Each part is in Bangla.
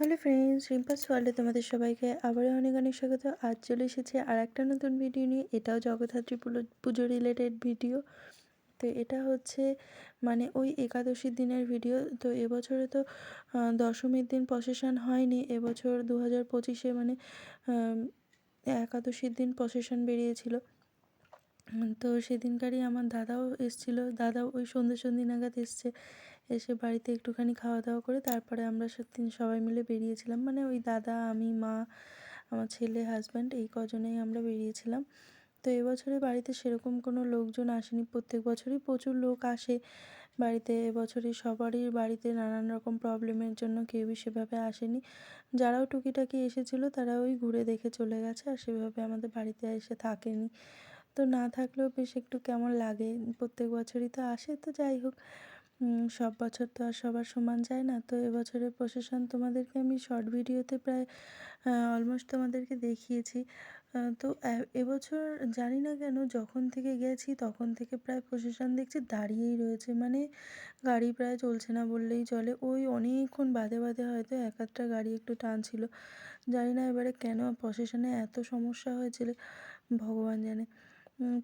হ্যালো ফ্রেন্ডস, রিম্পাস ওয়ার্ল্ডে তোমাদের সবাইকে আবারও অনেক অনেক স্বাগত। আজ চলে এসেছে আর একটা নতুন ভিডিও নিয়ে। এটাও জগদ্ধাত্রী পুজো রিলেটেড ভিডিও। তো এটা হচ্ছে মানে ওই একাদশীর দিনের ভিডিও। তো এবছরে তো দশমীর দিন প্রসেশন হয়নি। এবছর দু হাজার পঁচিশে মানে একাদশীর দিন প্রসেশন বেরিয়েছিল। তো সেদিনকারই আমার দাদাও এসছিল। দাদাও ওই সন্ধ্যে সন্ধ্যে নাগাদ এসছে। এসে বাড়িতে একটুখানি খাওয়া দাওয়া করে তারপরে আমরা সত্যি সবাই মিলে বেরিয়েছিলাম। মানে ওই দাদা, আমি, মা, আমার ছেলে হাজব্যান্ড এই কজনেই আমরা বেরিয়েছিলাম। তো এবছরে বাড়িতে সেরকম কোনো লোকজন আসেনি। প্রত্যেক বছরই প্রচুর লোক আসে বাড়িতে। এবছরই সবারই বাড়িতে নানান রকম প্রবলেমের জন্য কেউই সেভাবে আসেনি। যারাও টুকিটাকি এসেছিল তারা ওই ঘুরে দেখে চলে গেছে আর সেভাবে আমাদের বাড়িতে এসে থাকেনি। তো না থাকলেও বেশ একটু কেমন লাগে। প্রত্যেক বছরই তো আসে, তো যাই হোক। সব বছর তো আর সবার সমান যায় না। তো এবছরের প্রসেশন তোমাদেরকে আমি শর্ট ভিডিওতে প্রায় অলমোস্ট তোমাদেরকে দেখিয়েছি। তো এবছর জানি না কেন যখন থেকে গেছি তখন থেকে প্রায় প্রসেশন দেখছি দাঁড়িয়েই রয়েছে। মানে গাড়ি প্রায় চলছে না বললেই চলে। ওই অনেকক্ষণ বাদে বাদে হয়তো এক একটা গাড়ি একটু টানছিল। জানি না এবারে কেন প্রসেশনে এত সমস্যা হয়েছিল। ভগবান জানে।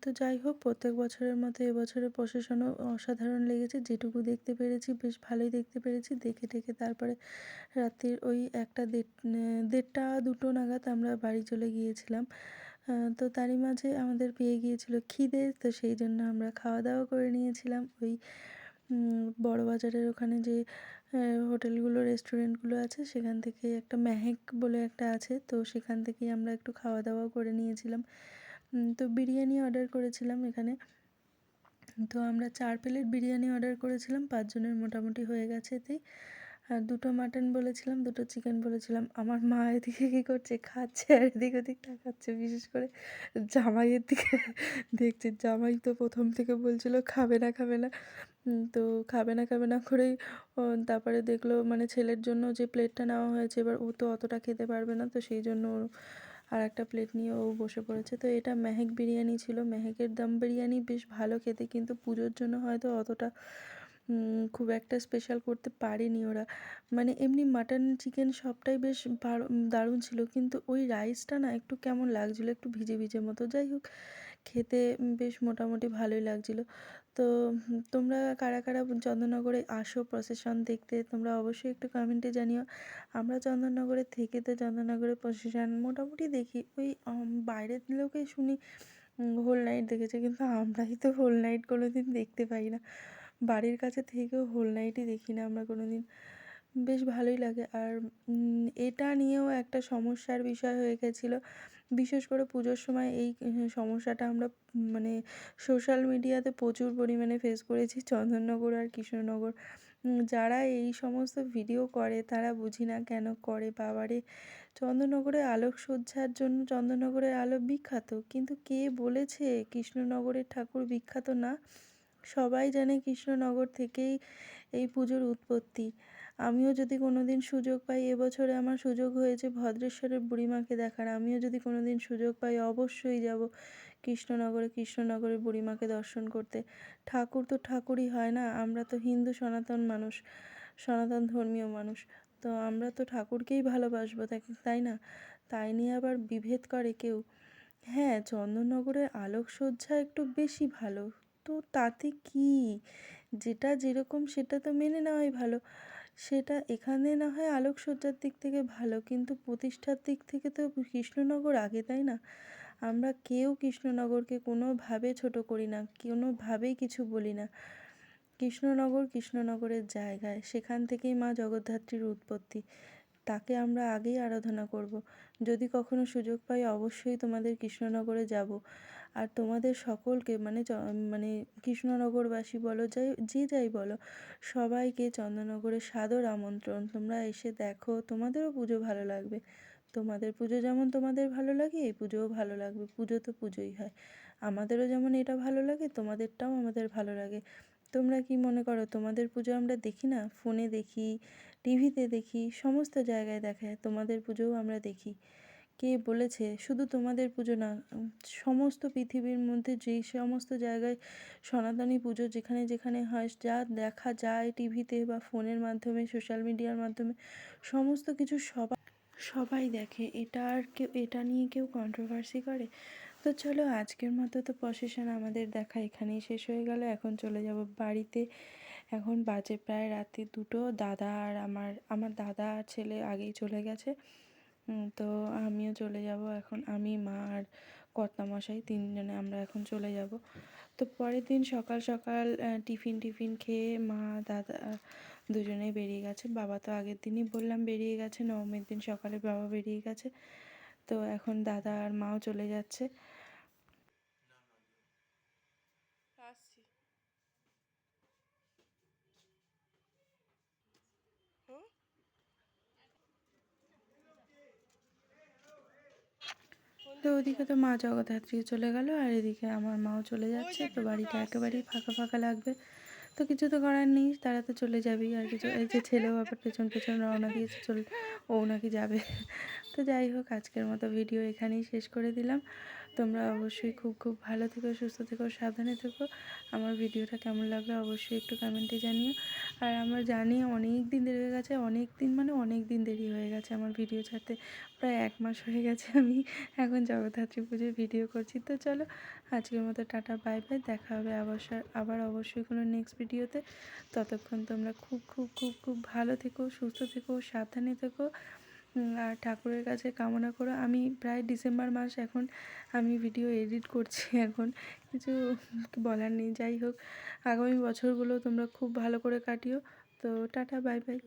তো যাই হোক, প্রত্যেক বছরের মতো এবছরের প্রসেশনও অসাধারণ লেগেছে। যেটুকু দেখতে পেরেছি, বেশ ভালোই দেখতে পেরেছি। দেখে টেকে তারপরে রাত্রির ওই একটা দেড় দেড়টা দুটো নাগাদ আমরা বাড়ি চলে গিয়েছিলাম। তো তারই মাঝে আমাদের পেয়ে গিয়েছিল খিদে, তো সেই জন্য আমরা খাওয়া দাওয়া করে নিয়েছিলাম। ওই বড় বাজারের ওখানে যে হোটেলগুলো, রেস্টুরেন্টগুলো আছে, সেখান থেকে একটা মেহেক বলে একটা আছে, তো সেখান থেকেই আমরা একটু খাওয়া দাওয়া করে নিয়েছিলাম। তো বিরিয়ানি অর্ডার করেছিলাম এখানে। তো আমরা চার প্লেট বিরিয়ানি অর্ডার করেছিলাম, পাঁচজনের মোটামুটি হয়ে গেছে এতেই। আর দুটো মাটন বলেছিলাম, দুটো চিকেন বলেছিলাম। আমার মা এদিকে কী করছে, খাচ্ছে আর এদিক ওদিক তাকাচ্ছে, বিশেষ করে জামাইয়ের দিকে দেখছে। জামাই তো প্রথম থেকে বলছিল, খাবে না খাবে না। তো খাবে না খাবে না করেই তারপরে দেখল মানে ছেলের জন্য যে প্লেটটা নেওয়া হয়েছে, এবার ও তো অতটা খেতে পারবে না, তো সেই জন্য আর একটা প্লেট নিয়ে ও বসে পড়েছে। তো এটা মেহেক বিরিয়ানি ছিল। মেহেকের দম বিরিয়ানি বেশ ভালো খেতে, কিন্তু পুজোর জন্য হয়তো অতটা খুব একটা স্পেশাল করতে পারেনি ওরা। মানে এমনি মাটন চিকেন সবটাই বেশ দারুণ ছিল। কিন্তু ওই রাইসটা না একটু কেমন লাগছিল? একটু ভিজে ভিজে মতো। যাই হোক, খেতে বেশ মোটামুটি ভালোই লাগছিল। তো তোমরা কারা কারা চন্দননগরে আসো প্রসেশন দেখতে, তোমরা অবশ্যই একটু কমেন্টে জানিও। আমরা চন্দননগরে থেকে তো চন্দননগরে প্রসেশন মোটামুটি দেখি। ওই বাইরের লোকে শুনি হোল নাইট দেখেছে, কিন্তু আমরাই তো হোল নাইট কোনো দিন দেখতে পাই না। বাড়ির কাছে থেকেও হোল নাইটই দেখি না আমরা কোনো দিন বেশ ভালোই লাগে। আর এটা নিয়েও একটা সমস্যার বিষয় হয়ে গেছিল। বিশেষ করে পুজোর সময় এই সমস্যাটা আমরা মানে সোশ্যাল মিডিয়াতে প্রচুর পরিমাণে ফেস করেছি। চন্দননগর আর কৃষ্ণনগর। যারা এই সমস্ত ভিডিও করে, তারা বুঝি না কেন করে। বাবারে, চন্দননগরে আলোকসজ্জার জন্য চন্দননগরের আলো বিখ্যাত। কিন্তু কে বলেছে কৃষ্ণনগরের ঠাকুর বিখ্যাত না? সবাই জানে কৃষ্ণনগর থেকেই এই পুজোর উৎপত্তি। আমিও যদি কোনো দিন সুযোগ পাই এবছরে আমার সুযোগ হয়েছে ভদ্রেশ্বরের বুড়িমাকে দেখার। আমিও যদি কোনো দিন সুযোগ পাই, অবশ্যই যাব কৃষ্ণনগরে, কৃষ্ণনগরের বুড়িমাকে দর্শন করতে। ঠাকুর তো ঠাকুরই হয় না, আমরা তো হিন্দু সনাতন মানুষ, সনাতন ধর্মীয় মানুষ। তো আমরা তো ঠাকুরকেই ভালোবাসবো, তাই- তাই না? তাই নিয়ে আবার বিভেদ করে কেউ। হ্যাঁ চন্দননগরের আলোকসজ্জা একটু বেশি ভালো। তো তাতে কি? যেটা যেরকম সেটা তো মেনে নেওয়াই ভালো। সেটা এখানে না হয় আলোকসজ্জার দিক থেকে ভালো, কিন্তু প্রতিষ্ঠার দিক থেকে তো কৃষ্ণনগর আগে, তাই না? আমরা কেউ কৃষ্ণনগরকে কোনোভাবে ছোট করি না, কোনোভাবেই কিছু বলি না। কৃষ্ণনগর কৃষ্ণনগরের জায়গায়, সেখান থেকেই মা জগদ্ধাত্রীর উৎপত্তি। তাকে আমরা আগেই আরাধনা করব। যদি কখনো সুযোগ পাই, অবশ্যই তোমাদের কৃষ্ণনগরে যাব। আর তোমাদের সকলকে মানে মানে কৃষ্ণনগরবাসী বলো, যাই, যে যাই বলো, সবাইকে চন্দননগরের সাদর আমন্ত্রণ। তোমরা এসে দেখো, তোমাদেরও পুজো ভালো লাগবে। তোমাদের পুজো যেমন তোমাদের ভালো লাগে, এই পুজোও ভালো লাগবে। পুজো তো পুজোই হয়। আমাদেরও যেমন এটা ভালো লাগে, তোমাদেরটাও আমাদের ভালো লাগে। তোমরা কি মনে করো, তোমাদের পুজো আমরা দেখি না? ফোনে দেখি, টিভিতে দেখি, সমস্ত জায়গায় দেখা তোমাদের পুজোও আমরা দেখি। কে বলেছে? শুধু তোমাদের পুজো না সমস্ত পৃথিবীর মধ্যে যেই সমস্ত জায়গায় সনাতনী পুজো যেখানে যেখানে হয়, যা দেখা যায় টিভিতে বা ফোনের মাধ্যমে, সোশ্যাল মিডিয়ার মাধ্যমে, সমস্ত কিছু সবাই সবাই দেখে। এটা আর কেউ, এটা নিয়ে কেউ কন্ট্রোভার্সি করে? তো চলো আজকের মতো তো প্রসেশন আমাদের দেখা এখানেই শেষ হয়ে গেল। এখন চলে যাব বাড়িতে। এখন বাজে প্রায় রাত্রি দুটো। দাদা আর আমার আমার দাদা আর ছেলে আগেই চলে গেছে। তো আমিও চলে যাব এখন। আমি, মা আর কর্তামশাই তিনজনে আমরা এখন চলে যাব। তো পরের দিন সকাল সকাল টিফিন টিফিন খেয়ে মা, দাদা দুজনেই বেরিয়ে গেছে। বাবা তো আগের দিনই বললাম বেরিয়ে গেছে, নবমীর দিন সকালে বাবা বেরিয়ে গেছে। তো এখন দাদা আর মাও চলে যাচ্ছে। তো ওদিকে তো মা জগদ্ধাত্রী চলে গেল আর এদিকে আমার মাও চলে যাচ্ছে। তো বাড়িটা একেবারেই ফাঁকা ফাঁকা লাগবে। তো কিছু তো করার নেই, তারা তো চলে যাবেই আর কিছু। এই যে ছেলেও আবার পেছন পেছন রওনা দিয়েছে, চল ও নাকি যাবে। তো যাই হোক, আজকের মতো ভিডিও এখানেই শেষ করে দিলাম। তোমরা অবশ্যই খুব খুব ভালো থেকো, সুস্থ থেকো, সাবধানে থেকো। আমার ভিডিওটা কেমন লাগল অবশ্যই একটু কমেন্টে জানিও। আর আমার জানি অনেক দিন দেরি হয়ে গেছে, অনেক দিন মানে অনেক দিন দেরি হয়ে গেছে আমার ভিডিও ছাড়তে। প্রায় এক মাস হয়ে গেছে আমি এখন জগদ্ধাত্রী পুজোর ভিডিও করছি। তো চলো, আজকের মতো টাটা বাই বাই দেখা হবে অবশ্যই আবার অবশ্যই কোনো নেক্সট ভিডিওতে। ততক্ষণ তোমরা খুব খুব খুব খুব ভালো থেকো, সুস্থ থেকো, সাবধানে থেকো। আর ঠাকুরের কাছে কামনা করো। আমি প্রায় ডিসেম্বর মাস এখন আমি ভিডিও এডিট করছি এখন। কিছু বলার নেই। যাই হোক, আগামী বছরগুলো তোমরা খুব ভালো করে কাটিও। তো টাটা বাই বাই